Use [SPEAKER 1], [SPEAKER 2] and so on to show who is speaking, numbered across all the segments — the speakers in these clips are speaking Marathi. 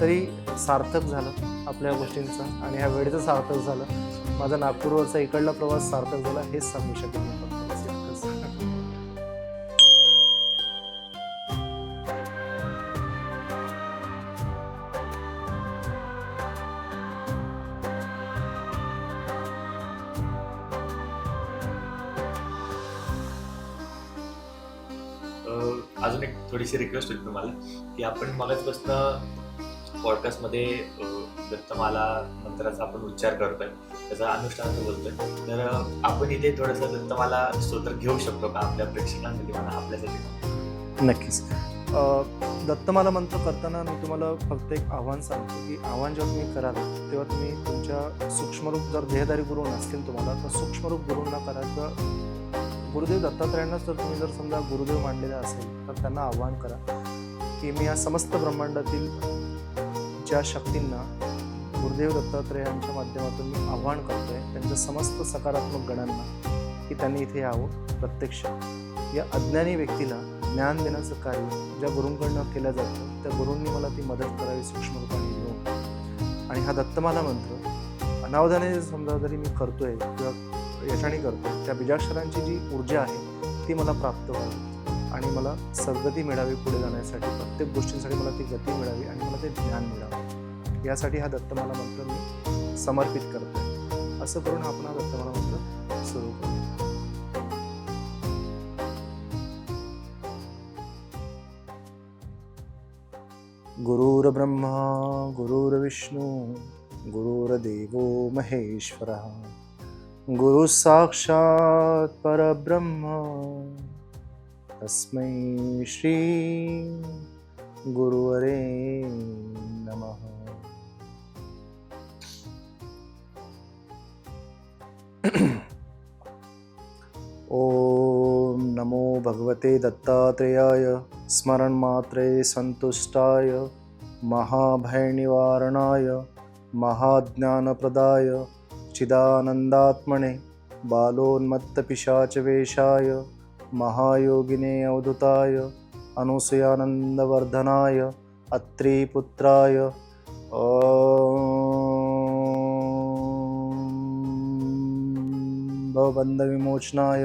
[SPEAKER 1] तरी सार्थक झालं आपल्या गोष्टींचं आणि ह्या वेळेचं सार्थक झालं. माझा नागपूरवरचा इकडला प्रवास सार्थक झाला हेच सांगू शकेल मी
[SPEAKER 2] अजून एक थोडीशी रिक्वेस्ट होती तुम्हाला की आपण मगच बसता पॉडकास्टमध्ये दत्तमाला मंत्राचा आपण उच्चार करतोय त्याचा अनुष्ठान बोलतोय. तर आपण इथे थोडंसं दत्तमाला स्तोत्र घेऊ शकतो का? आपल्या प्रेक्षकांसाठी म्हणा आपल्यासाठी
[SPEAKER 1] नक्कीच. दत्तमाला मंत्र करताना मी तुम्हाला फक्त एक आव्हान सांगतो की आव्हान जेव्हा तुम्ही कराल तेव्हा तुम्ही तुमच्या सूक्ष्मरूप जर देहदारी गुरु नसतील तुम्हाला तर सूक्ष्मरूप गुरूंना करा. तर गुरुदेव दत्तात्र्यांनाच जर तुम्ही जर समजा गुरुदेव मांडलेले असेल तर त्यांना आव्हान करा की मी या समस्त ब्रह्मांडातील ज्या शक्तींना गुरुदेव दत्तात्रेयांच्या माध्यमातून मी आव्हान करतोय त्यांच्या समस्त सकारात्मक गणांना की त्यांनी इथे यावं प्रत्यक्ष. या अज्ञानी व्यक्तीला ज्ञान देण्याचं कार्य ज्या गुरूंकडनं केलं जातं त्या गुरूंनी मला ती मदत करावी सूक्ष्म रूपाने येऊन आणि हा दत्तमाला मंत्र अनावधाने समजा जरी मी करतोय किंवा याच्याने करतोय त्या बीजाक्षरांची जी ऊर्जा आहे ती मला प्राप्त व्हावी. आणि मला सद्गती मिळावी पुढे जाण्यासाठी प्रत्येक गोष्टींसाठी मला ती गती मिळावी आणि मला ते ज्ञान मिळावं. यासाठी हा दत्तमाला मंत्र मी समर्पित करतो असं करून आपण हा दत्तमाला मंत्र सुरू करतो गुरुर्ब्रह्मा गुरुर्विष्णू गुरुर्देवो महेश्वरः। गुरु साक्षात् परब्रह्म। तस्मै श्री गुरुवरे नमः। ॐ नमो भगवते दत्तात्रेयाय स्मरणमात्रे सन्तुष्टाय महाभयनिवारणाय महाज्ञानप्रदाय चिदानन्दात्मने बालोन्मत्तपिशाचवेशाय महायोगिने अवधुताय अनुसयानन्दवर्धनाय अत्रिपुत्राय। भवबन्धविमोचनाय।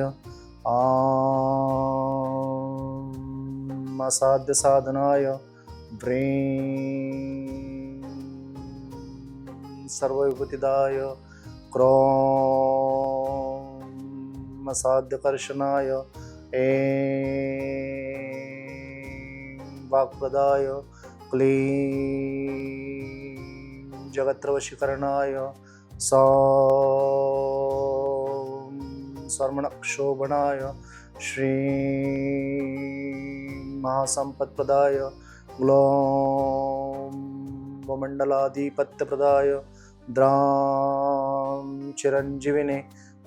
[SPEAKER 1] आसाध्यसाधनाय व्रें सर्वविभूतिदाय। क्रों असाध्यकर्षणाय। ऐं वाक्प्रदाय क्लीं जगत्रवशीकरणाय सौं स्वर्मणक्षोभणाय श्रीं महासम्पत्प्रदाय ग्लौं वमण्डलाधिपत्यप्रदाय द्रां चिरञ्जीविने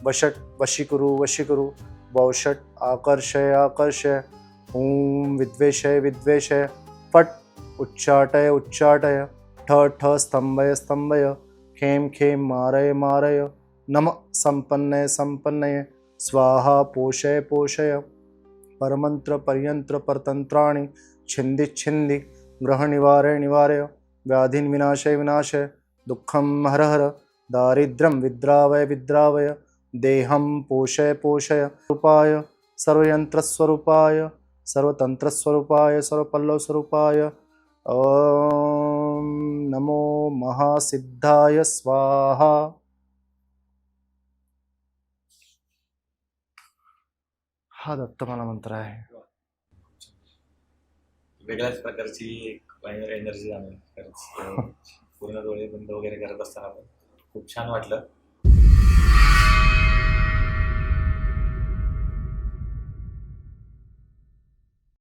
[SPEAKER 1] वषट् वशीकुरु वशीकुरु वौषट् आकर्षय आकर्षय। ॐ विद्वेषय विद्वेषय। फट् उच्चाटय उच्चाटय। ठ ठ स्तंभय स्तम्भय खेम खेम मारय मारय। नम संपन्नय संपन्नय। स्वाहा पोषय पोषय। परमंत्र पर्यंत्र परतंत्राणी। छिन्दि छिन्दि। ग्रहनिवारय निवारय। व्याधिन् विनाशय विनाशय। दुःखं हर हर। दारिद्र्यं विद्रावय विद्रावय। देहं पोषय पोषय रूपाय सर्वयन्त्रस्वरूपाय सर्वतन्त्रस्वरूपाय सर्वपल्लवस्वरूपाय। ॐ नमो महासिद्धाय स्वाहा। हा दत्त मला मंत्र आहे.
[SPEAKER 2] वेगळ्याच प्रकारची एक एनर्जी जाणवली पूर्ण डोळे बंद वगैरे करत असताना पण खूप छान वाटलं.